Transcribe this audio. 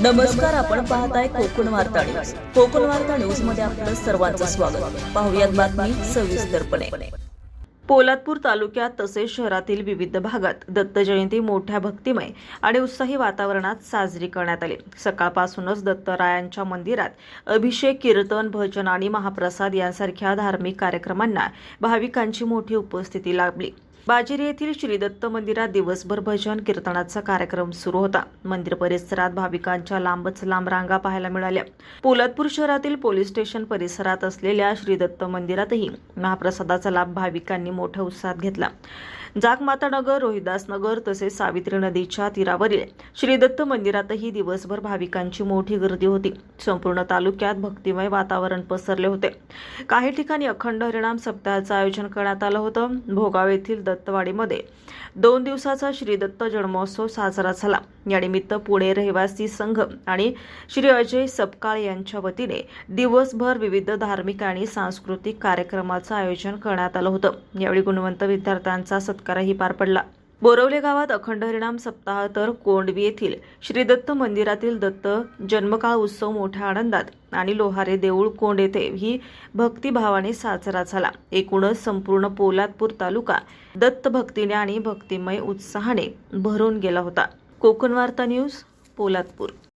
नमस्कार आपण पाहताय कोकण वार्ता न्यूज. कोकण वार्ता न्यूजमध्ये आपलं सर्वांचं स्वागत. पाहुयात बातमी सविस्तरपणे पोलादपूर तालुक्यात तसेच शहरातील विविध भागात दत्त जयंती मोठ्या भक्तिमय आणि उत्साही वातावरणात साजरी करण्यात आली. सकाळपासूनच दत्तरायांच्या मंदिरात अभिषेक कीर्तन भजन आणि महाप्रसाद यांसारख्या धार्मिक कार्यक्रमांना भाविकांची मोठी उपस्थिती लाभली. बाजेरी येथील श्री दत्त मंदिरात दिवसभर भजन कीर्तनाचा कार्यक्रम सुरू होता. मंदिर परिसरात भाविकांच्या लांबच लांब रांगा पाहायला मिळाल्या. पोलादपूर शहरातील पोलीस स्टेशन परिसरात असलेल्या श्री दत्त मंदिरातही महाप्रसादाचा लाभ भाविकांनी मोठ्या उत्साहात घेतला. जागमाता नगर रोहिदास नगर तसेच सावित्री नदीच्या तीरावरील श्री दत्त मंदिरातही दिवसभर भाविकांची मोठी गर्दी होती. संपूर्ण तालुक्यात भक्तिमय वातावरण पसरले होते. काही ठिकाणी अखंड हरिणाम सप्ताहाचं आयोजन करण्यात आलं होतं. भोगाव येथील दत्तवाडीमध्ये. दोन दिवसाचा श्री दत्त जन्मोत्सव साजरा झाला. यानिमित्त पुणे रहिवासी संघ आणि श्री अजय सपकाळ यांच्या वतीने दिवसभर विविध धार्मिक आणि सांस्कृतिक कार्यक्रमाचं आयोजन करण्यात आलं होतं. यावेळी गुणवंत विद्यार्थ्यांचा सत्कारही पार पडला. बोरवले गावात अखंड हरिणाम सप्ताह तर कोंडवी येथील श्री दत्त मंदिरातील दत्त जन्मकाळ उत्सव मोठ्या आनंदात आणि लोहारे देऊळ कोंड येथे ही भक्तिभावाने साजरा झाला. एकूणच संपूर्ण पोलादपूर तालुका दत्त भक्तीने आणि भक्तिमय उत्साहाने भरून गेला होता. कोकण वार्ता न्यूज पोलादपूर.